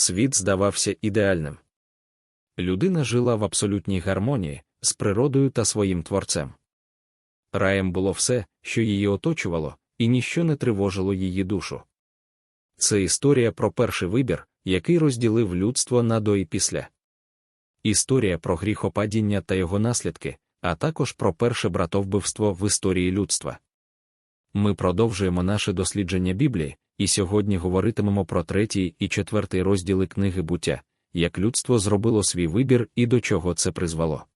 світ здавався ідеальним. Людина жила в абсолютній гармонії з природою та своїм творцем. Раєм було все, що її оточувало, і ніщо не тривожило її душу. Це історія про перший вибір, який розділив людство на до і після. Історія про гріхопадіння та його наслідки, а також про перше братовбивство в історії людства. Ми продовжуємо наше дослідження Біблії, і сьогодні говоритимемо про третій і четвертий розділи книги буття, як людство зробило свій вибір і до чого це призвело.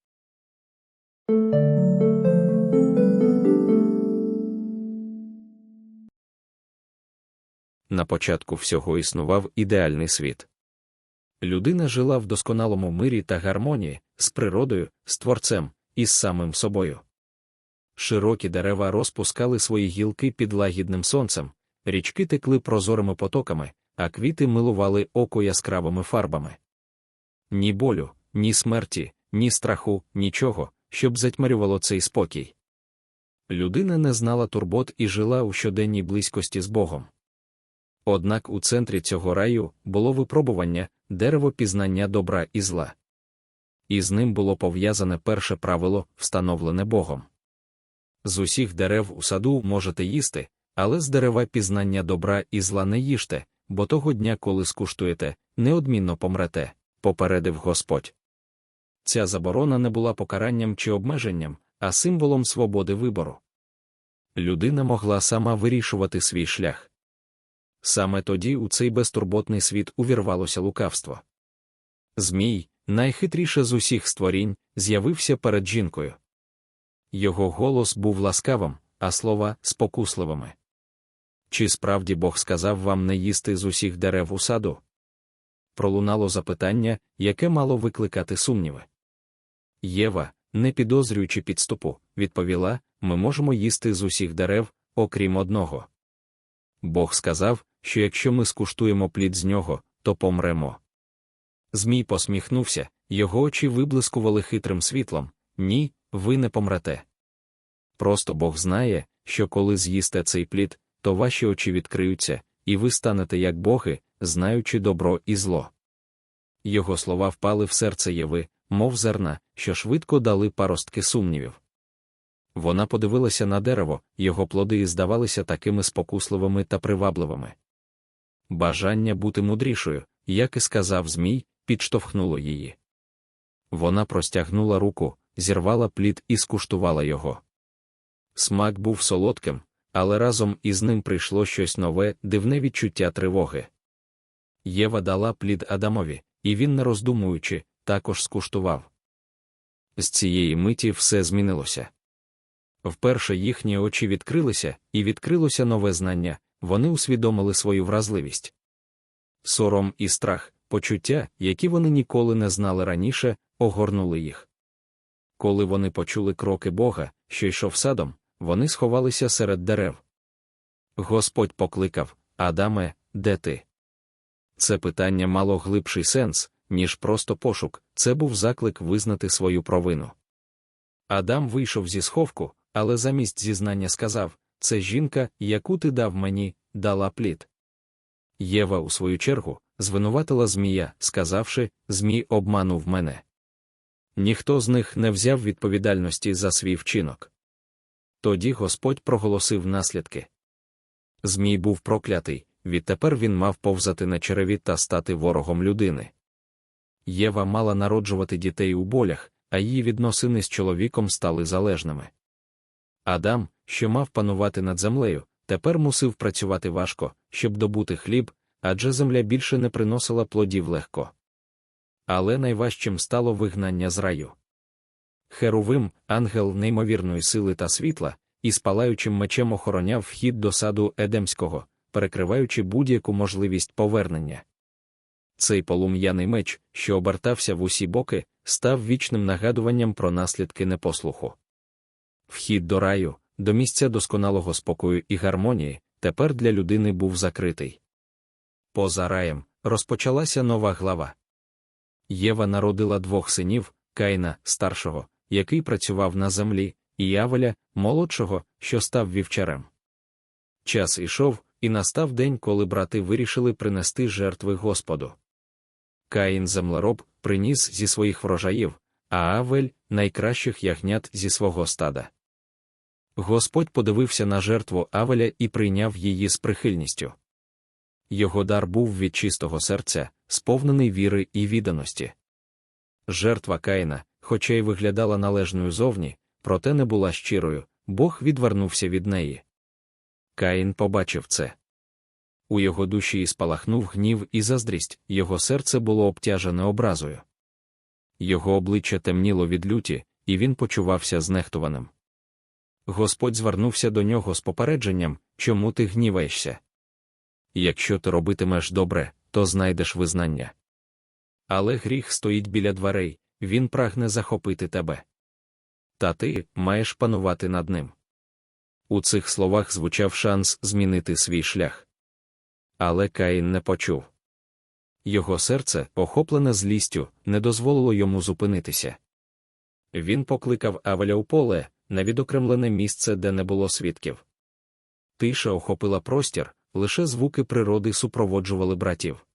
На початку всього існував ідеальний світ. Людина жила в досконалому мирі та гармонії з природою, з творцем і з самим собою. Широкі дерева розпускали свої гілки під лагідним сонцем, річки текли прозорими потоками, а квіти милували око яскравими фарбами. Ні болю, ні смерті, ні страху, нічого, щоб затьмарювало цей спокій. Людина не знала турбот і жила у щоденній близькості з Богом. Однак у центрі цього раю було випробування, дерево пізнання добра і зла. І з ним було пов'язане перше правило, встановлене Богом. З усіх дерев у саду можете їсти, але з дерева пізнання добра і зла не їжте, бо того дня, коли скуштуєте, неодмінно помрете, попередив Господь. Ця заборона не була покаранням чи обмеженням, а символом свободи вибору. Людина могла сама вирішувати свій шлях. Саме тоді у цей безтурботний світ увірвалося лукавство. Змій, найхитріше з усіх створінь, з'явився перед жінкою. Його голос був ласкавим, а слова спокусливими. Чи справді Бог сказав вам не їсти з усіх дерев у саду? Пролунало запитання, яке мало викликати сумніви. Єва, не підозрюючи підступу, відповіла: ми можемо їсти з усіх дерев, окрім одного. Бог сказав, що якщо ми скуштуємо плід з нього, то помремо. Змій посміхнувся, його очі виблискували хитрим світлом ні, ви не помрете. Просто Бог знає, що коли з'їсте цей плід, то ваші очі відкриються, і ви станете як боги, знаючи добро і зло. Його слова впали в серце Єви, мов зерна, що швидко дали паростки сумнівів. Вона подивилася на дерево, його плоди здавалися такими спокусливими та привабливими. Бажання бути мудрішою, як і сказав Змій, підштовхнуло її. Вона простягнула руку, зірвала плід і скуштувала його. Смак був солодким, але разом із ним прийшло щось нове, дивне відчуття тривоги. Єва дала плід Адамові, і він, не роздумуючи, також скуштував. З цієї миті все змінилося. Вперше їхні очі відкрилися, і відкрилося нове знання, вони усвідомили свою вразливість. Сором і страх, почуття, які вони ніколи не знали раніше, огорнули їх. Коли вони почули кроки Бога, що йшов садом, вони сховалися серед дерев. Господь покликав Адаме, де ти? Це питання мало глибший сенс, ніж просто пошук, це був заклик визнати свою провину. Адам вийшов зі сховку, але замість зізнання сказав це жінка, яку ти дав мені, дала плід. Єва, у свою чергу, звинуватила Змія, сказавши, Змій обманув мене. Ніхто з них не взяв відповідальності за свій вчинок. Тоді Господь проголосив наслідки. Змій був проклятий, відтепер він мав повзати на череві та стати ворогом людини. Єва мала народжувати дітей у болях, а її відносини з чоловіком стали залежними. Адам, що мав панувати над землею, тепер мусив працювати важко, щоб добути хліб, адже земля більше не приносила плодів легко. Але найважчим стало вигнання з раю. Херувим, ангел неймовірної сили та світла, із палаючим мечем охороняв вхід до саду Едемського, перекриваючи будь-яку можливість повернення. Цей полум'яний меч, що обертався в усі боки, став вічним нагадуванням про наслідки непослуху. Вхід до раю, до місця досконалого спокою і гармонії, тепер для людини був закритий. Поза раєм розпочалася нова глава. Єва народила двох синів Каїна, старшого, який працював на землі, і Явеля, молодшого, що став вівчарем. Час ішов, і настав день, коли брати вирішили принести жертви Господу. Каїн землероб приніс зі своїх врожаїв, а Авель найкращих ягнят зі свого стада. Господь подивився на жертву Авеля і прийняв її з прихильністю. Його дар був від чистого серця, сповнений віри і відданості. Жертва Каїна, хоча й виглядала належною зовні, проте не була щирою, Бог відвернувся від неї. Каїн побачив це. У його душі і спалахнув гнів і заздрість, його серце було обтяжене образою. Його обличчя темніло від люті, і він почувався знехтуваним. Господь звернувся до нього з попередженням, чому ти гніваєшся. Якщо ти робитимеш добре, то знайдеш визнання. Але гріх стоїть біля дверей, він прагне захопити тебе. Та ти маєш панувати над ним. У цих словах звучав шанс змінити свій шлях. Але Каїн не почув. Його серце, охоплене злістю, не дозволило йому зупинитися. Він покликав Авеля у поле, на відокремлене місце, де не було свідків. Тиша охопила простір, лише звуки природи супроводжували братів.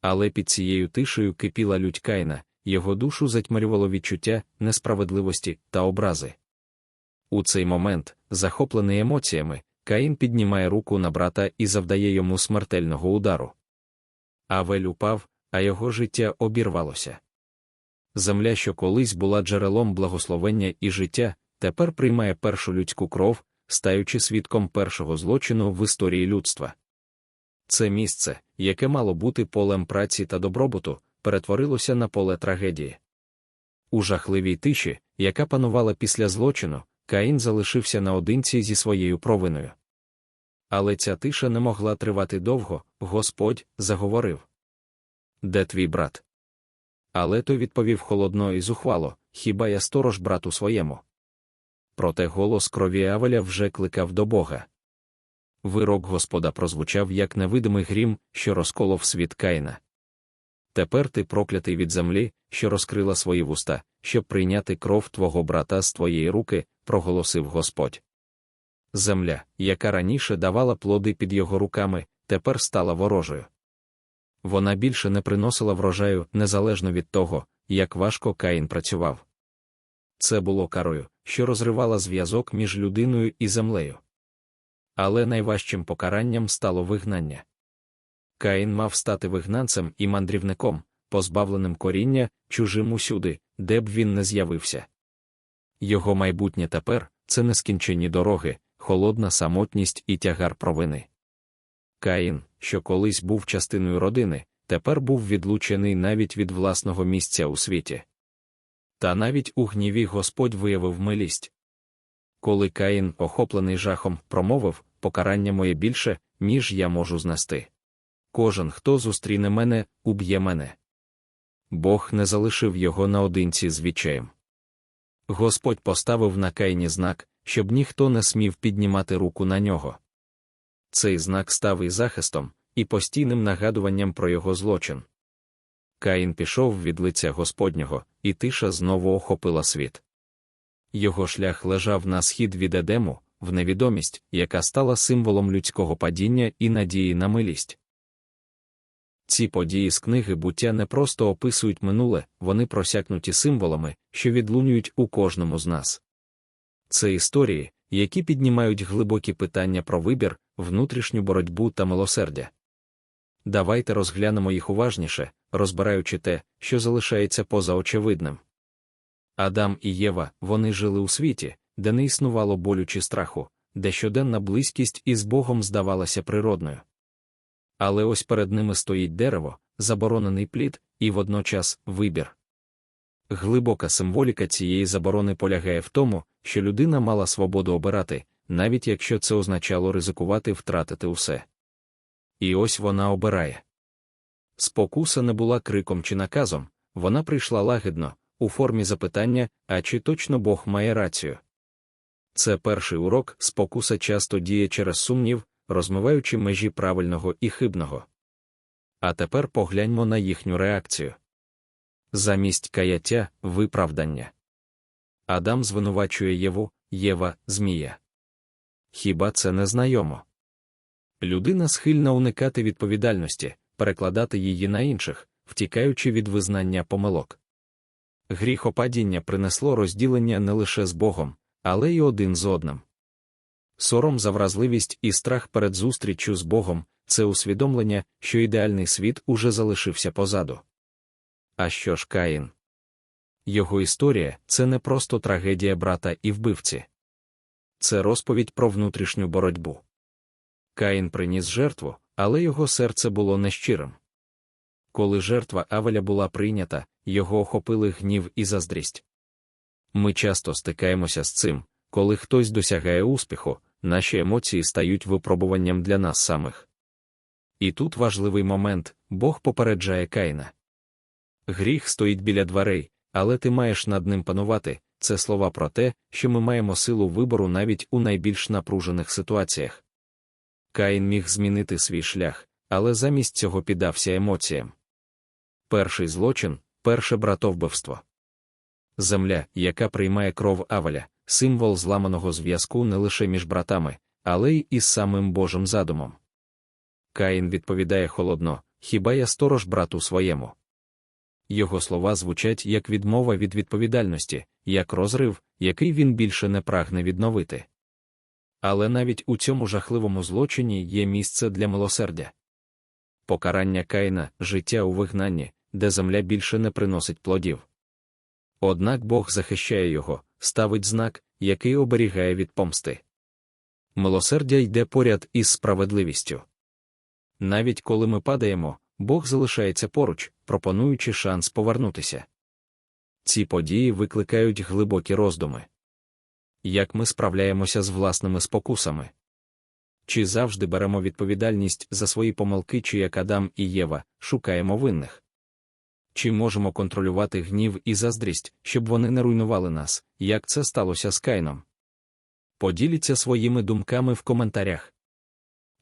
Але під цією тишею кипіла лють Каїна, його душу затьмарювало відчуття несправедливості та образи. У цей момент, захоплений емоціями, Каїн піднімає руку на брата і завдає йому смертельного удару. Авель упав, а його життя обірвалося. Земля, що колись була джерелом благословення і життя, тепер приймає першу людську кров, стаючи свідком першого злочину в історії людства. Це місце, яке мало бути полем праці та добробуту, перетворилося на поле трагедії. У жахливій тиші, яка панувала після злочину, Каїн залишився наодинці зі своєю провиною. Але ця тиша не могла тривати довго, Господь заговорив. Де твій брат? Але той відповів холодно і зухвало хіба я сторож брату своєму. Проте голос крові Авеля вже кликав до Бога. Вирок Господа прозвучав як невидимий грім, що розколов світ Каїна. Тепер ти проклятий від землі, що розкрила свої вуста, щоб прийняти кров твого брата з твоєї руки, проголосив Господь. Земля, яка раніше давала плоди під його руками, тепер стала ворожою. Вона більше не приносила врожаю незалежно від того, як важко Каїн працював. Це було карою, що розривала зв'язок між людиною і землею. Але найважчим покаранням стало вигнання. Каїн мав стати вигнанцем і мандрівником, позбавленим коріння, чужим усюди, де б він не з'явився. Його майбутнє тепер це нескінченні дороги, холодна самотність і тягар провини. Каїн, що колись був частиною родини, тепер був відлучений навіть від власного місця у світі. Та навіть у гніві Господь виявив милість. Коли Каїн, охоплений жахом, промовив покарання моє більше, ніж я можу знести. Кожен, хто зустріне мене, уб'є мене. Бог не залишив його наодинці з відчаєм. Господь поставив на Каїні знак, щоб ніхто не смів піднімати руку на нього. Цей знак став і захистом, і постійним нагадуванням про його злочин. Каїн пішов від лиця Господнього, і тиша знову охопила світ. Його шлях лежав на схід від Едему, в невідомість, яка стала символом людського падіння і надії на милість. Ці події з книги буття не просто описують минуле, вони просякнуті символами, що відлунюють у кожному з нас. Це історії, які піднімають глибокі питання про вибір, внутрішню боротьбу та милосердя. Давайте розглянемо їх уважніше, розбираючи те, що залишається поза очевидним. Адам і Єва вони жили у світі, де не існувало болю чи страху, де щоденна близькість із Богом здавалася природною. Але ось перед ними стоїть дерево, заборонений плід, і водночас вибір. Глибока символіка цієї заборони полягає в тому, що людина мала свободу обирати, навіть якщо це означало ризикувати втратити усе. І ось вона обирає. Спокуса не була криком чи наказом, вона прийшла лагідно, у формі запитання, а чи точно Бог має рацію. Це перший урок, спокуса часто діє через сумнів, розмиваючи межі правильного і хибного. А тепер погляньмо на їхню реакцію. Замість каяття виправдання. Адам звинувачує Єву, Єва, Змія. Хіба це не знайомо? Людина схильна уникати відповідальності, перекладати її на інших, втікаючи від визнання помилок. Гріхопадіння принесло розділення не лише з Богом, але й один з одним. Сором за вразливість і страх перед зустріччю з Богом це усвідомлення, що ідеальний світ уже залишився позаду. А що ж Каїн? Його історія це не просто трагедія брата і вбивці. Це розповідь про внутрішню боротьбу. Каїн приніс жертву, але його серце було нещирим. Коли жертва Авеля була прийнята, його охопили гнів і заздрість. Ми часто стикаємося з цим, коли хтось досягає успіху, наші емоції стають випробуванням для нас самих. І тут важливий момент Бог попереджає Каїна. Гріх стоїть біля дверей, але ти маєш над ним панувати. Це слова про те, що ми маємо силу вибору навіть у найбільш напружених ситуаціях. Каїн міг змінити свій шлях, але замість цього піддався емоціям. Перший злочин перше братовбивство. Земля, яка приймає кров Авеля, символ зламаного зв'язку не лише між братами, але й із самим Божим задумом. Каїн відповідає холодно: Хіба я сторож брату своєму? Його слова звучать як відмова від відповідальності, як розрив, який він більше не прагне відновити. Але навіть у цьому жахливому злочині є місце для милосердя. Покарання Каїна життя у вигнанні, де земля більше не приносить плодів. Однак Бог захищає його, ставить знак, який оберігає від помсти. Милосердя йде поряд із справедливістю. Навіть коли ми падаємо, Бог залишається поруч, пропонуючи шанс повернутися. Ці події викликають глибокі роздуми. Як ми справляємося з власними спокусами? Чи завжди беремо відповідальність за свої помилки, чи як Адам і Єва, шукаємо винних? Чи можемо контролювати гнів і заздрість, щоб вони не руйнували нас, як це сталося з Кайном? Поділіться своїми думками в коментарях.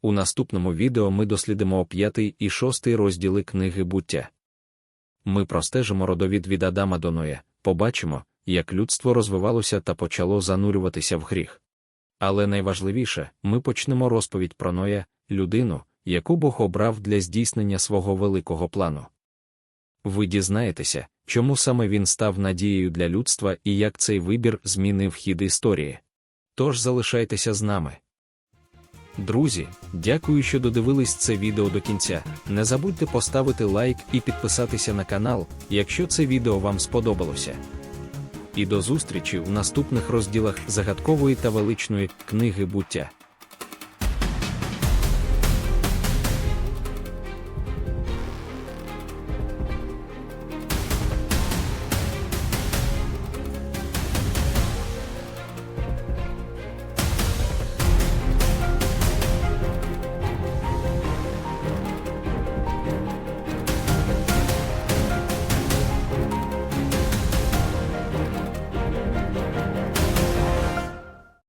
У наступному відео ми дослідимо п'ятий і шостий розділи книги буття. Ми простежимо родовід від Адама до Ноя, побачимо, як людство розвивалося та почало занурюватися в гріх. Але найважливіше, ми почнемо розповідь про Ноя, людину, яку Бог обрав для здійснення свого великого плану. Ви дізнаєтеся, чому саме він став надією для людства і як цей вибір змінив хід історії. Тож залишайтеся з нами. Друзі, дякую, що додивились це відео до кінця. Не забудьте поставити лайк і підписатися на канал, якщо це відео вам сподобалося. І до зустрічі в наступних розділах загадкової та величної книги буття.